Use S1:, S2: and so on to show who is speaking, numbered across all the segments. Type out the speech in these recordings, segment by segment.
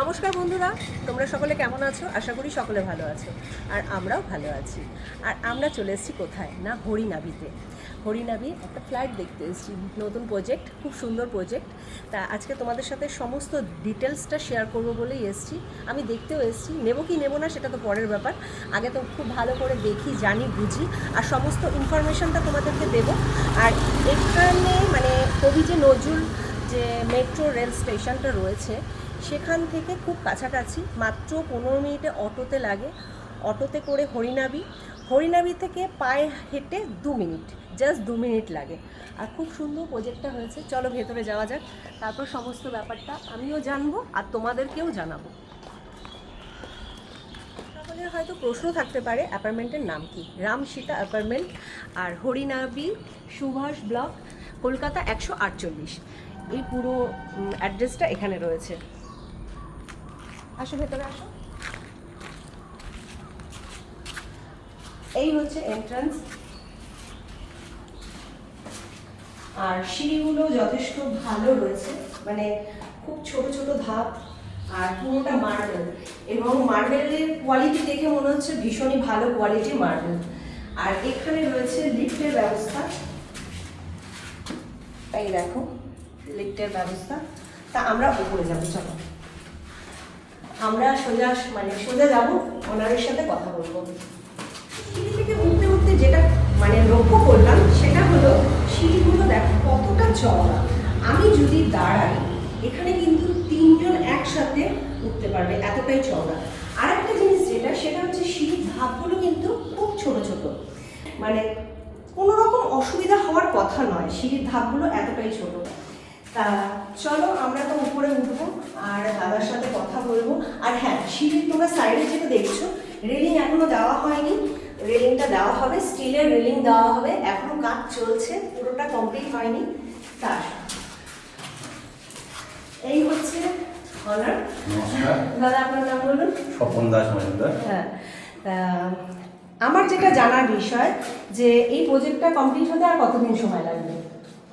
S1: নমস্কার বন্ধুরা, তোমরা সকলে কেমন আছো? আশা করি সকলে ভালো আছো, আর আমরাও ভালো আছি। আর আমরা চলে এসেছি কোথায়? না, হরিনাভিতে। হরিনাভি একটা ফ্ল্যাট দেখতে এসেছি, নতুন প্রজেক্ট খুব সুন্দর প্রজেক্ট তা আজকে তোমাদের সাথে সমস্ত ডিটেলসটা শেয়ার করব বলেই এসেছি। আমি দেখতেও এসেছি, নেব কি নেব না সেটা তো পরের ব্যাপার। আগে তো খুব ভালো করে দেখি, জানি, বুঝি, আর সমস্ত ইনফরমেশনটা তোমাদেরকে দেবো। আর এখানে মানে কবি যে নজরুল যে মেট্রো রেল স্টেশনটা রয়েছে সেখান থেকে খুব কাছাকাছি, মাত্র পনেরো মিনিটে অটোতে লাগে। অটোতে করে হরিনাবি। হরিনাবি থেকে পায়ে হেঁটে দু মিনিট জাস্ট দু মিনিট লাগে। আর খুব সুন্দর প্রজেক্টটা হয়েছে। চলো ভেতরে যাওয়া যাক। তারপর সমস্ত ব্যাপারটা আমিও জানব আর তোমাদেরকেও জানাব। সকলের হয়তো প্রশ্ন থাকতে পারে, অ্যাপার্টমেন্টের নাম কি? রাম সীতা অ্যাপার্টমেন্ট আর হরিনাবি সুভাষ ব্লক, কলকাতা একশো আটচল্লিশ। এই পুরো অ্যাড্রেসটা এখানে রয়েছে। আসো, ভেতরে আসো। এই হচ্ছে এন্ট্রান্স আর সিঁড়িগুলো যথেষ্ট ভালো রয়েছে মানে খুব ছোট ছোট ধাপ, আর পুরোটা মার্বেল এবং মার্বেলের কোয়ালিটি দেখে মনে হচ্ছে ভীষণই ভালো কোয়ালিটির মার্বেল আর এখানে রয়েছে লিফটের ব্যবস্থা। এই দেখো লিফটের ব্যবস্থা। তা আমরা উপরে যাব, চলো। আমরা সোজা মানে সোজা যাব ওনারের সাথে কথা বলব। সিঁড়ি থেকে উঠতে উঠতে যেটা মানে লক্ষ্য করলাম, সেটা হলো সিঁড়িগুলো দেখো কতটা চওড়া। আমি যদি দাঁড়াই, এখানে কিন্তু তিনজন একসাথে উঠতে পারবে, এতটাই চওড়া। আর একটা জিনিস যেটা, সেটা হচ্ছে সিঁড়ির ধাপগুলো কিন্তু খুব ছোট ছোট। মানে কোনো রকম অসুবিধা হওয়ার কথা নয়, সিঁড়ির ধাপগুলো এতটাই ছোট। তা চলো আমরা তো উপরে উঠবো আর দাদার সাথে কথা বলব। আর হ্যাঁ সিঁড়ির তোমরা সাইডে যেটা দেখছ রেলিং এখনও দেওয়া হয়নি। রেলিংটা দেওয়া হবে স্টিলের রেলিং দেওয়া হবে। এখনও কাজ চলছে পুরোটা কমপ্লিট হয়নি। তার এই হচ্ছে অনার দাদা আপনার নাম বলুন।
S2: স্বপন দাস মজুমদার।
S1: হ্যাঁ আমার যেটা জানার বিষয় যে এই প্রজেক্টটা কমপ্লিট হতে আর কতদিন সময় লাগবে?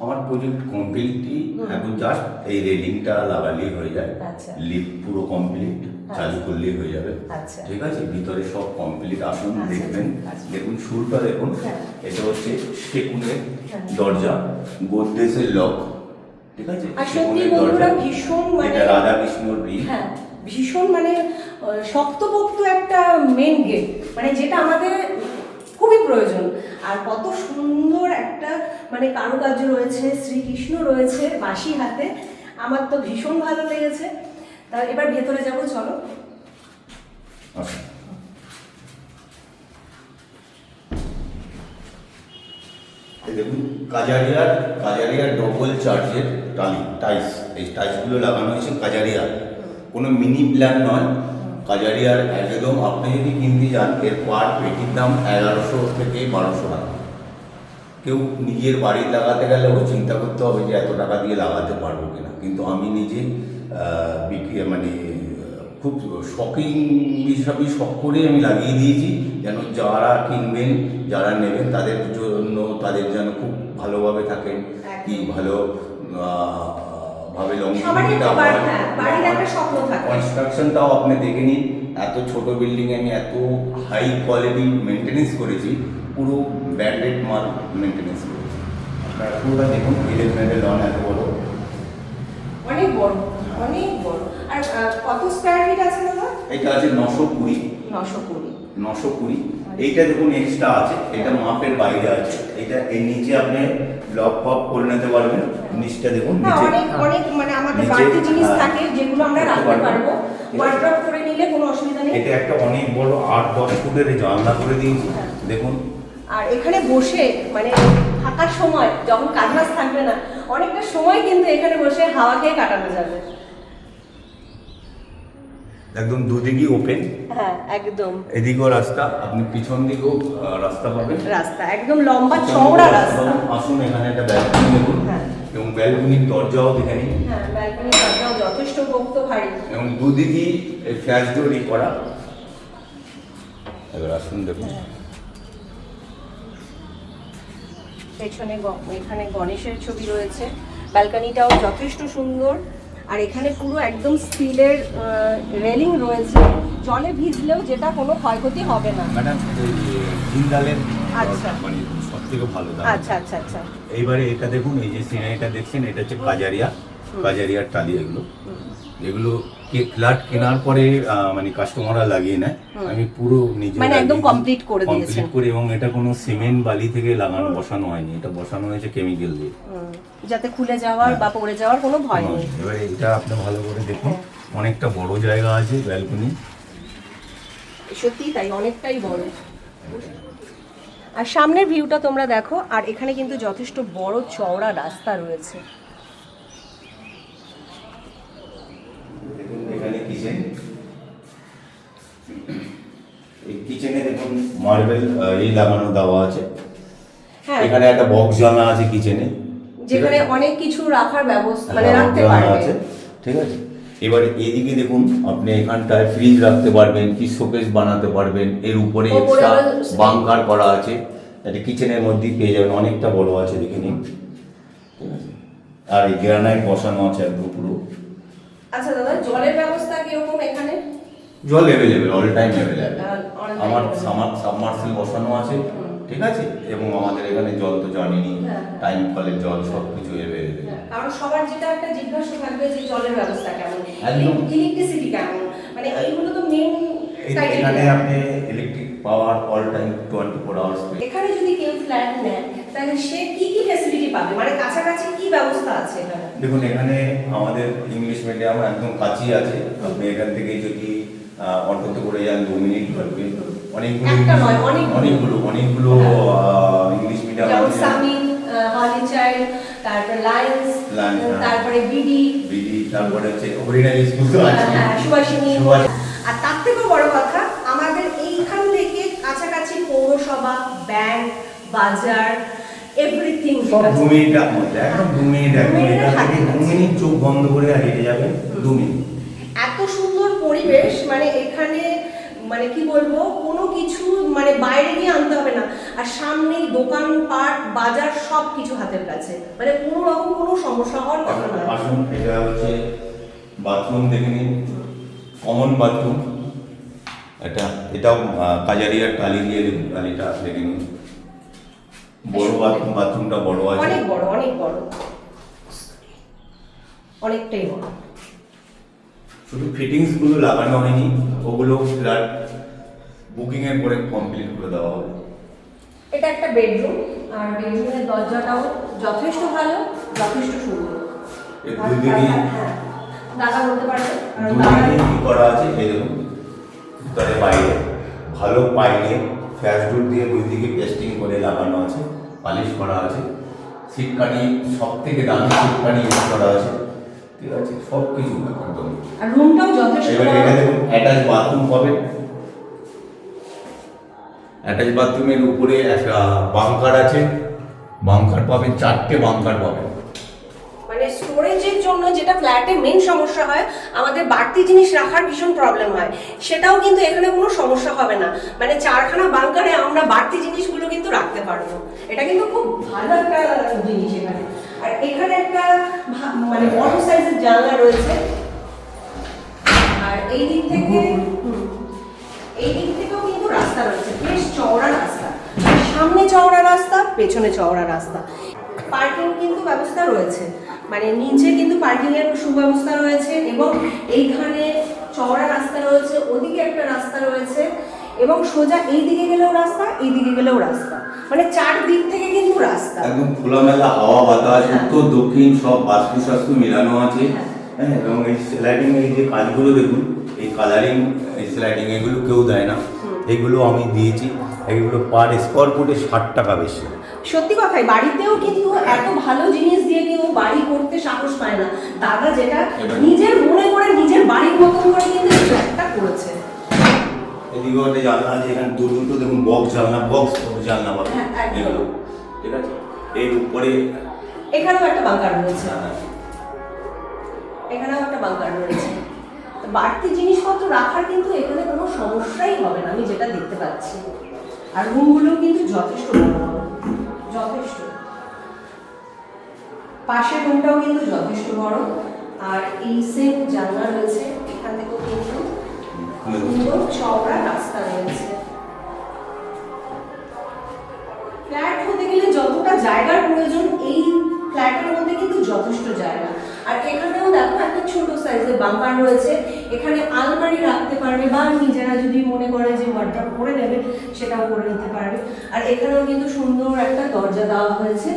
S2: আমার প্রজেক্ট কমপ্লিটই এখন জাস্ট এই রেলিংটা লাগালেই হয়ে যায়
S1: আচ্ছা।
S2: লিফট পুরো কমপ্লিট চালু করলেই হয়ে যাবে
S1: আচ্ছা।
S2: ঠিক আছে ভিতরে সব কমপ্লিট আসুন
S1: আচ্ছা,
S2: দেখবেন
S1: আচ্ছা।
S2: দেখুন শুরুটা দেখুন
S1: হ্যাঁ।
S2: এটা হচ্ছে সেকুনের
S1: হ্যাঁ।
S2: দরজা গোদরেজের লক ঠিক আছে দরজা।
S1: ভীষণ মানে
S2: রাধা কৃষ্ণর
S1: হ্যাঁ ভীষণ মানে শক্তপোক্ত একটা মেন গেট মানে যেটা আমাদের খুবই প্রয়োজন। আর কত সুন্দর একটা মানে কারুকার্য রয়েছে শ্রীকৃষ্ণ রয়েছে বাঁশি হাতে। আমার তো ভীষণ ভালো লেগেছে। তা এবার ভেতরে যাব চলো।
S2: আচ্ছা। দেখুন কাজারিয়ার কাজারিয়ার ডবল চার্জের টালি টাইলস এই টাইলসগুলো লাগানো হয়েছে কাজারিয়ার কোনো মিনি প্ল্যান নয়। কাজারিয়ার একদম আপনি যদি কিনতে যান এর পার পেটির দাম এগারোশো থেকে বারোশো টাকা। কেউ নিজের বাড়ি লাগাতে গেলে ও চিন্তা করতে হবে যে এত টাকা দিয়ে লাগাতে পারব কিনা। কিন্তু আমি নিজে বিক্রি মানে খুব শখিং হিসাবে শখ করে আমি লাগিয়ে দিয়েছি যেন যারা কিনবেন যারা নেবেন তাদের জন্য তাদের যেন খুব ভালোভাবে থাকেন কি ভালো ভাবে
S1: বাড়ি- হ্যাঁ।
S2: কনস্ট্রাকশনটাও আপনি দেখে নিন। এত ছোট বিল্ডিং আমি এত হাই কোয়ালিটি মেনটেনেন্স করেছি পুরো ব্র্যান্ডেড মাল মেনটেনেন্স করেছি। আপনারা পুরোটা দেখুন ইলেভেনের লন এত বড়।
S1: অনেক বড় অনেক বড়। আর কত স্কোয়ার ফিট আছে দাদা?
S2: এটা আছে নশো কুড়ি।
S1: নশো কুড়ি।
S2: নশো কুড়ি। এইটা দেখুন এক্সট্রা আছে এটা মাপের বাইরে আছে এটা এর নিচে আপনি ব্লক ফপ করে নিতে পারবেন নিচটা দেখুন
S1: হ্যাঁ
S2: নিচে
S1: অনেক অনেক মানে আমাদের বাড়তি জিনিস থাকে যেগুলো আমরা রাখতে
S2: পারব।
S1: ওয়ার্ড্রপ করে নিলে কোনো অসুবিধা নেই
S2: এটা একটা অনেক বড় আট দশ ফুটের এই জানলা করে দিয়েছি
S1: হ্যাঁ।
S2: দেখুন
S1: আর এখানে বসে মানে থাকার সময় যখন কাজ থাকবে না অনেকটা সময় কিন্তু এখানে বসে হাওয়া খেয়ে কাটানো যাবে
S2: একদম দুদিকই ওপেন
S1: হ্যাঁ একদম।
S2: এদিকেও রাস্তা আপনি পিছন দিকেও রাস্তা পাবেন।
S1: রাস্তা একদম লম্বা চওড়া রাস্তা।
S2: আসুন এখানে একটা ব্যালকনি দেখুন।
S1: হ্যাঁ।
S2: এবং ব্যালকনির দরজাও দেখে নিন।
S1: হ্যাঁ ব্যালকনি দরজাও যথেষ্ট পোক্ত ভারী।
S2: এবং দুদিকই ফ্ল্যাশ ডোরই করা। এবার আসুন দেখুন।
S1: পেছনে এখানে গণেশের ছবি রয়েছে। ব্যালকনিটাও যথেষ্ট সুন্দর। আর এখানে পুরো একদম স্টিলের রেলিং রয়েছে। জলে ভিজলেও যেটা কোনো ক্ষয়ক্ষতি হবে না।
S2: ম্যাডাম জিন্দালের
S1: আচ্ছা।
S2: মানে সব থেকে ভালো
S1: আচ্ছা আচ্ছা আচ্ছা।
S2: এইবারে এটা দেখুন এই যে সিনারিটা দেখছেন এটা হচ্ছে কাজারিয়া। কাজারিয়ার টালি এগুলো। এগুলো ফ্ল্যাট কেনার পরে মানে কাস্টমাররা লাগিয়ে নেয়। আমি পুরো নিজে
S1: মানে একদম complete করে দিয়েছেন।
S2: Complete করে এবং এটা কোনো সিমেন্ট বালি থেকে লাগানো বসানো হয়নি। এটা বসানো হয়েছে কেমিক্যাল দিয়ে।
S1: যাতে খুলে যাওয়ার বা পড়ে যাওয়ার কোনো ভয় নেই।
S2: এবারে এটা আপনি ভালো করে দেখুন। অনেকটা বড় জায়গা আছে ব্যালকনি
S1: সত্যি তাই অনেকটাই বড়। আর সামনের ভিউটা তোমরা দেখো আর এখানে কিন্তু যথেষ্ট বড় চওড়া রাস্তা রয়েছে
S2: দেখুন এখানে কিচেন। এই কিচেনে দেখুন মার্বেল এই লাগানো দেওয়া আছে।
S1: হ্যাঁ।
S2: এখানে একটা বক্স জানা আছে কিচেনে।
S1: যেখানে অনেক কিছু রাখার ব্যবস্থা মানে
S2: হ্যাঁ,
S1: রাখতে পারবে।
S2: আছে। ঠিক আছে? এবারে এদিকে দেখুন আপনি এখানটায় ফ্রিজ রাখতে পারবেন কি শোকেস বানাতে পারবেন। এর উপরে এক্সট্রা বাংকার করা আছে। এটা কিচেনের মধ্যেই পেয়ে যাবেন। অনেকটা বড় আছে দেখে নিন। ঠিক আছে? আর এই গ্রানাইট বসানো আছে একদম পুরো।
S1: আচ্ছা দাদা জলের ব্যবস্থা কীরকম এখানে?
S2: জল অ্যাভেলেবেল অল টাইম অ্যাভেলেবেল আমার। সামার সাবমার্সিল বসানো আছে ঠিক আছে? এবং আমাদের এখানে জল তো জানিনি
S1: হ্যাঁ।
S2: টাইম কলের জল সব কিছু অ্যাভেলেবেল
S1: কারণ সবার যেটা একটা জিজ্ঞাসা থাকবে যে জলের ব্যবস্থা কেমন। ইলেকট্রিসিটি কেমন? মানে এইগুলো তো মেন
S2: এখানে আপনি electric power all time twenty four hours
S1: এখানে যদি কেউ ফ্ল্যাট নেয় তাহলে সে কি কি ফ্যাসিলিটি পাবে? মানে কাছাকাছি কি ব্যবস্থা আছে এখানে?
S2: দেখুন এখানে আমাদের ইংলিশ মিডিয়াম একদম কাছেই আছে। আপনি এখান থেকে যদি অটোতে করে যান দু মিনিট লাগবে। অনেকগুলো
S1: অনেকগুলো।
S2: অনেকগুলো ইংলিশ মিডিয়াম
S1: সামিন হলি চাইল্ড তারপর লাইন্স
S2: হ্যাঁ।
S1: তারপরে বিডি
S2: বিডি তারপরে হচ্ছে হরিণাল স্কুল তো আছে।
S1: হ্যাঁ, সুভাষিনী আর তার থেকেও বড় কথা আমাদের এইখান থেকে কাছাকাছি পৌরসভা ব্যাংক বাজার
S2: সব দু মিনিটের মধ্যে একদম দু মিনিট থেকে দু মিনিট চোখ বন্ধ করে হেঁটে যাবেন দু মিনিট।
S1: এত সুন্দর পরিবেশ মানে এখানে মানে কি বলব কোনো কিছু মানে বাইরে গিয়ে আনতে হবে না। আর সামনেই দোকান পাট বাজার সব কিছু হাতের কাছে। মানে কোনো রকম কোনো সমস্যা হওয়ার কথা নয়।
S2: আসুন এটা হচ্ছে বাথরুম দেখে নিন। কমন বাথরুম এটা এটাও কাজারিয়ার টালি দিয়ে দেখুন টালিটা দেখে নিন। বড় বাথরুম বাথরুমটা বড় আছে?
S1: অনেক বড় অনেক বড়। অনেকটাই বড়।
S2: শুধু ফিটিংসগুলো লাগানো হয়নি ওগুলো ফ্ল্যাট বুকিং এর পরে কমপ্লিট করে দেওয়া হবে।
S1: এটা একটা বেডরুম আর বেডরুমের দরজাটাও যথেষ্ট ভালো যথেষ্ট সুন্দর।
S2: এর
S1: আর দাদা- হ্যাঁ, বলতে পারবে?
S2: কি করা আছে দেখুন। ভিতরে বাইরে ভালো পাইলে ফ্যাসডুট দিয়ে দুই দিকে পেস্টিং করে লাগানো আছে পালিশ করা আছে। সিটকানি সব থেকে দামি সিটকানি ইউজ করা আছে। ঠিক আছে সব কিছু একদম।
S1: আর রুমটাও যথেষ্ট
S2: এবার। এটা দেখুন অ্যাটাচ বাথরুম পাবেন অ্যাটাচ বাথরুমের উপরে একটা বাংকার আছে। বাংকার পাবেন চারটে বাংকার পাবেন।
S1: যেটা ফ্ল্যাটে মেন সমস্যা হয়, আমাদের বাড়তি জিনিস রাখার ভীষণ প্রবলেম হয়। সেটাও কিন্তু এখানে কোনো সমস্যা হবে না। মানে চারখানা বাংকারে আমরা বাড়তি জিনিসগুলো কিন্তু রাখতে পারব। এটা কিন্তু খুব ভালো একটা জিনিস এখানে। আর এখানে একটা মানে বড় সাইজের জানলা রয়েছে। আর এই দিক থেকে এই দিক থেকেও কিন্তু রাস্তা রয়েছে। বেশ চওড়া রাস্তা। সামনে চওড়া রাস্তা, পেছনে চওড়া রাস্তা। পার্কিং কিন্তু ব্যবস্থা রয়েছে। মানে নিচে কিন্তু পার্কিং এর সুব্যবস্থা রয়েছে এবং এইখানে চওড়া রাস্তা রয়েছে ওদিকে একটা রাস্তা রয়েছে এবং সোজা এই দিকে গেলেও রাস্তা এই দিকে গেলেও রাস্তা। মানে চার দিক থেকে কিন্তু রাস্তা।
S2: একদম খোলামেলা হাওয়া বাতাস
S1: হ্যাঁ।
S2: উত্তর দক্ষিণ সব বাস্তু মিলানো আছে।
S1: হ্যাঁ।
S2: হ্যাঁ এবং এই স্লাইডিং এই যে কাজগুলো দেখুন এই কালারিং এই স্লাইডিং এগুলো কেউ দেয় না। এগুলো আমি দিয়েছি। এগুলো পার স্কোয়ার ফুটে ষাট টাকা বেশি।
S1: সত্যি কথাই বাড়িতেও কিন্তু এত ভালো জিনিস দিয়ে কেউ বাড়ি করতে সাহস পায় না। দাদা যেটা নিজের মনে করে নিজের বাড়ির মতন করে কিন্তু একটা করেছে।
S2: এদিকে একটা জানলা আছে এখানে দু দুটো দেখুন বক্স জানলা বক্স জানলা পাবেন
S1: হ্যাঁ।
S2: এগুলো ঠিক আছে? এর উপরে
S1: এখানেও একটা বাংকার রয়েছে। এখানেও একটা বাংকার রয়েছে। বাড়তি জিনিসপত্র রাখার কিন্তু এখানে কোনো সমস্যাই হবে না আমি যেটা দেখতে পাচ্ছি। আর রুমগুলো কিন্তু যথেষ্ট বড়। যথেষ্ট। পাশের রুমটাও কিন্তু যথেষ্ট বড় আর এই সেম জানলা রয়েছে এখান থেকেও কিন্তু সুন্দর চওড়া রাস্তা রয়েছে। ফ্ল্যাট হতে গেলে যতটা জায়গার প্রয়োজন এই ফ্ল্যাটের মধ্যে কিন্তু যথেষ্ট জায়গা। আর এখানেও দেখো একটা ছোট সাইজের বাম্পার রয়েছে। এখানে আলমারি রাখতে পারবে বা নিজেরা যদি মনে করে যে ওয়ার্ড্রপ করে নেবে, সেটাও করে নিতে পারবে। আর এখানেও কিন্তু সুন্দর একটা দরজা দেওয়া হয়েছে।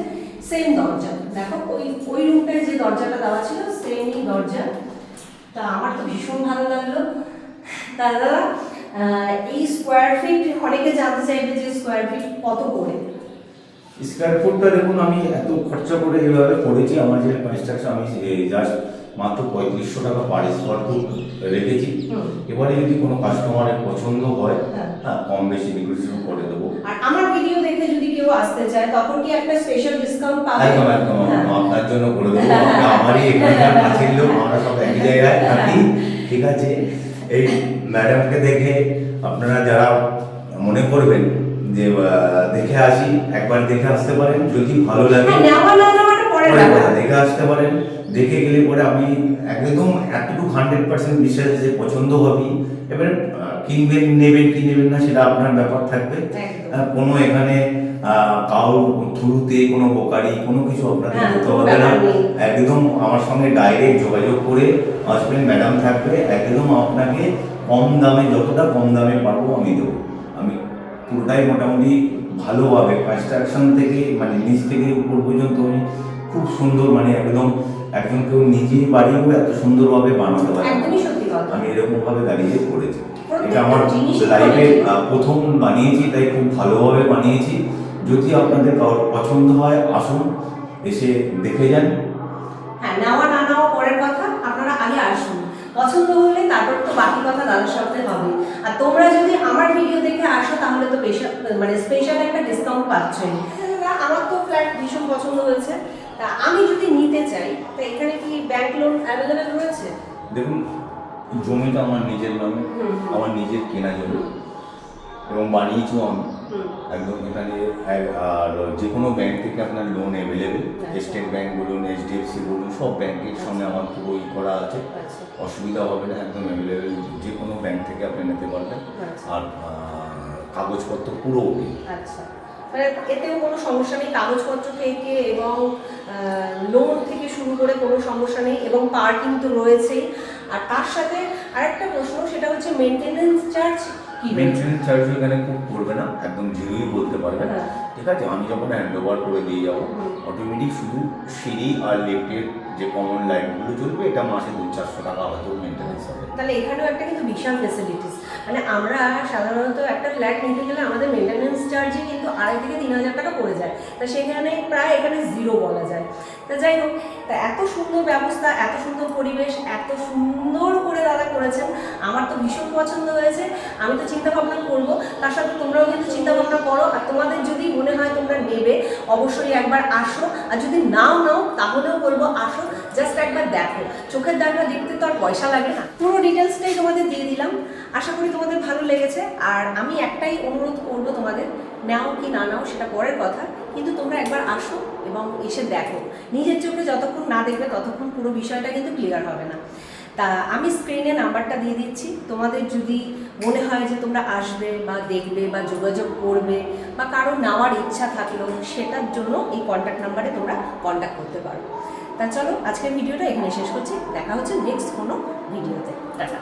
S1: সেম দরজা। দেখো, ওই ওই রুমটায় যে দরজাটা দেওয়া ছিল সেমই দরজা। তা আমার তো ভীষণ ভালো লাগল। দাদা এই স্কোয়ার ফিট অনেকে জানতে চাইবে যে স্কোয়ার ফিট কত করে?
S2: স্কোয়ার ফুটটা দেখুন, আমি এত খরচা করে এভাবে করেছি, আমার যে কনস্ট্রাকশন আমি জাস্ট মাত্র পঁয়ত্রিশশো টাকা পার স্কোয়ার ফুট রেখেছি। এবারে যদি কোনো কাস্টমারের পছন্দ হয়
S1: হ্যাঁ।
S2: হ্যাঁ কম বেশি নেগোসিয়েশন করে দেবো।
S1: আর আমার ভিডিও দেখে যদি কেউ আসতে চায় তখন কি একটা স্পেশাল ডিসকাউন্ট পাবে?
S2: একদম একদম
S1: হ্যাঁ।
S2: আপনার জন্য করে দেবো। আমারই এখানকার কাছের লোক আমরা সব একই জায়গায় থাকি। ঠিক আছে? এই ম্যাডামকে দেখে আপনারা যারা মনে করবেন যে দেখে আসি একবার দেখে আসতে পারেন। যদি ভালো লাগে
S1: হ্যাঁ
S2: দেখে আসতে পারেন। দেখে গেলে পরে আমি একদম এতটুকু হান্ড্রেড পার্সেন্ট বিশ্বাস যে পছন্দ হবে এবারে কিনবেন নেবেন কি নেবেন না সেটা আপনার ব্যাপার থাকবে। কোনো এখানে কারোর থ্রুতে কোনো বোকারি কোনো কিছু আপনাদের
S1: হ্যাঁ,
S2: করতে হবে না। একদম আমার সঙ্গে ডাইরেক্ট যোগাযোগ করে আসবেন ম্যাডাম থাকবে। একদম আপনাকে কম দামে যতটা কম দামে পারব আমি দেবো। আমি পুরোটাই মোটামুটি ভালোভাবে কনস্ট্রাকশন থেকে মানে নিচ থেকে উপর পর্যন্ত আমি খুব সুন্দর মানে একদম একজন কেউ নিজেই বাড়িও এত সুন্দরভাবে বানাতে পারে
S1: একদমই সত্যি কথা।
S2: আমি এরকম ভাবে দাঁড়িয়ে করেছি এটা আমার লাইফে প্রথম বানিয়েছি তাই খুব ভালোভাবে বানিয়েছি। যদি আপনাদের কারোর পছন্দ হয় আসুন এসে দেখে যান।
S1: হ্যাঁ নেওয়া না নেওয়া পরের কথা আপনারা আগে আসুন। পছন্দ হলে তারপর তো বাকি কথা দাদার সাথে হবে। আর তোমরা যদি আমার ভিডিও দেখে আসো তাহলে তো বেশি মানে স্পেশাল একটা ডিসকাউন্ট পাচ্ছেন। আমার তো ফ্ল্যাট ভীষণ পছন্দ হয়েছে। তা আমি যদি নিতে চাই তা এখানে কি ব্যাংক লোন অ্যাভেলেবেল রয়েছে?
S2: দেখুন জমিটা আমার নিজের নামে। আমার নিজের কেনা জমি। এবং বানিয়েছিও আমি। একদম এখানে আর যে কোনো ব্যাংক থেকে আপনার লোন অ্যাভেলেবেল
S1: আচ্ছা।
S2: স্টেট ব্যাংক বলুন এইচডিএফসি বলুন সব ব্যাংকের সঙ্গে আমার পুরো ই করা আছে।
S1: আচ্ছা।
S2: অসুবিধা হবে না একদম অ্যাভেলেবেল যে কোনো ব্যাংক থেকে আপনি নিতে পারবেন।
S1: আচ্ছা।
S2: আর কাগজপত্র পুরো
S1: আচ্ছা। মানে এতেও কোনো সমস্যা নেই কাগজপত্র থেকে এবং লোন থেকে শুরু করে কোনো সমস্যা নেই এবং পার্কিং তো রয়েছেই। আর তার সাথে আরেকটা প্রশ্ন সেটা হচ্ছে মেনটেনেন্স চার্জ কি
S2: মেনটেন্স চার্জ এখানে খুব পড়বে না একদম জিরোই বলতে পারবে
S1: হ্যাঁ।
S2: ঠিক আছে আমি যখন হ্যান্ড ওভার করে দিয়ে যাব। অটোমেটিক শুধু সিঁড়ি আর লিফটের যে কমন লাইটগুলো চলবে এটা মাসে দু চারশো টাকা হয়তো মেনটেন্স হবে।
S1: তাহলে এখানেও একটা কিন্তু বিশাল ফেসিলিটিস মানে আমরা সাধারণত একটা ফ্ল্যাট নিতে গেলে আমাদের মেনটেনেন্স চার্জই কিন্তু আড়াই থেকে তিন হাজার টাকা পড়ে যায়। তা সেখানে প্রায় এখানে জিরো বলা যায়। তা যাই হোক, তা এত সুন্দর ব্যবস্থা, এত সুন্দর পরিবেশ, এত সুন্দর করে দাদা করেছেন, আমার তো ভীষণ পছন্দ হয়েছে। আমি তো চিন্তা ভাবনা করব, তার সাথে তোমরাও কিন্তু চিন্তা ভাবনা করো। আর তোমাদের যদি মনে হয় তোমরা নেবে, অবশ্যই একবার আসো। আর যদি নাও নাও, তাহলেও বলব আসো জাস্ট একবার দেখো। চোখের দেখা দেখতে তো আর পয়সা লাগে না। পুরো ডিটেলসটাই তোমাদের দিয়ে দিলাম। আশা করি তোমাদের ভালো লেগেছে। আর আমি একটাই অনুরোধ করব তোমাদের, নাও কি না নাও সেটা পরের কথা, কিন্তু তোমরা একবার আসো এবং এসে দেখো। নিজের চোখে যতক্ষণ না দেখবে ততক্ষণ পুরো বিষয়টা কিন্তু ক্লিয়ার হবে না। তা আমি স্ক্রিনে নাম্বারটা দিয়ে দিচ্ছি। তোমাদের যদি মনে হয় যে তোমরা আসবে বা দেখবে বা যোগাযোগ করবে বা কারও নেওয়ার ইচ্ছা থাকল সেটার জন্য এই কন্ট্যাক্ট নাম্বারে তোমরা কন্ট্যাক্ট করতে পারো। তা চলো, আজকের ভিডিওটা এখানে শেষ করছি। দেখা হচ্ছে নেক্সট কোনো ভিডিওতে টাটা।